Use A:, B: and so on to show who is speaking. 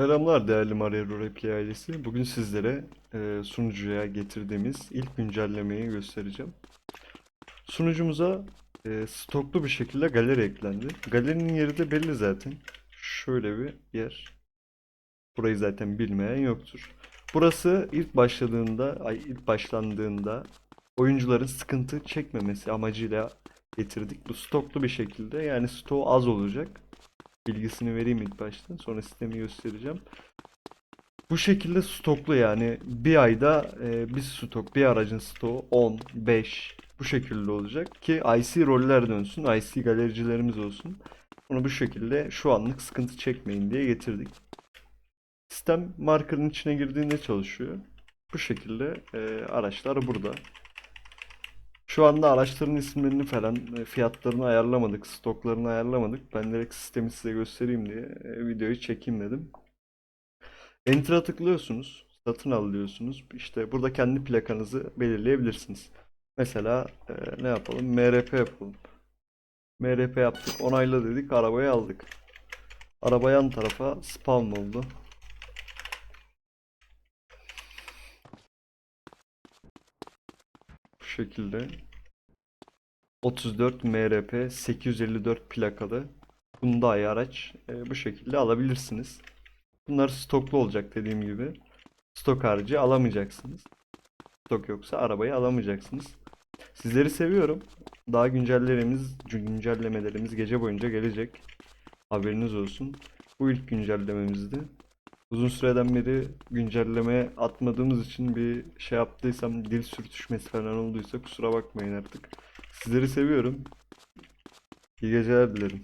A: Selamlar değerli Mario Replay ailesi. Bugün sizlere e, sunucuya getirdiğimiz ilk güncellemeyi göstereceğim. Sunucumuza e, stoklu bir şekilde galeri eklendi. Galerinin yeri de belli zaten. Şöyle bir yer. Burayı zaten bilmeyen yoktur. Burası ilk başladığında, ay ilk başlandığında oyuncuların sıkıntı çekmemesi amacıyla getirdik. Bu stoklu bir şekilde yani stoğu az olacak. Bilgisini vereyim ilk başta. Sonra sistemi göstereceğim. Bu şekilde stoklu yani bir ayda e, bir stok, bir aracın stoğu 10, 5 bu şekilde olacak ki IC roller dönsün, IC galericilerimiz olsun. Bunu bu şekilde şu anlık sıkıntı çekmeyin diye getirdik. Sistem markerın içine girdiğinde çalışıyor. Bu şekilde e, araçlar burada. Şu anda araçların isimlerini falan, e, fiyatlarını ayarlamadık, stoklarını ayarlamadık. Ben direkt sistemi size göstereyim diye e, videoyu çekeyim dedim. Enter'a tıklıyorsunuz, satın al diyorsunuz. İşte burada kendi plakanızı belirleyebilirsiniz. Mesela e, ne yapalım? MRP yapalım. MRP yaptık, onayla dedik, arabayı aldık. Araba yan tarafa spawn oldu. Şekilde. 34 MRP 854 plakalı Hyundai araç e, bu şekilde alabilirsiniz. Bunlar stoklu olacak dediğim gibi. Stok harici alamayacaksınız. Stok yoksa arabayı alamayacaksınız. Sizleri seviyorum. Daha güncellemelerimiz, güncellemelerimiz gece boyunca gelecek. Haberiniz olsun. Bu ilk güncellememizdi. Uzun süreden beri güncelleme atmadığımız için bir şey yaptıysam, dil sürtüşmesi falan olduysa kusura bakmayın artık. Sizleri seviyorum. İyi geceler dilerim.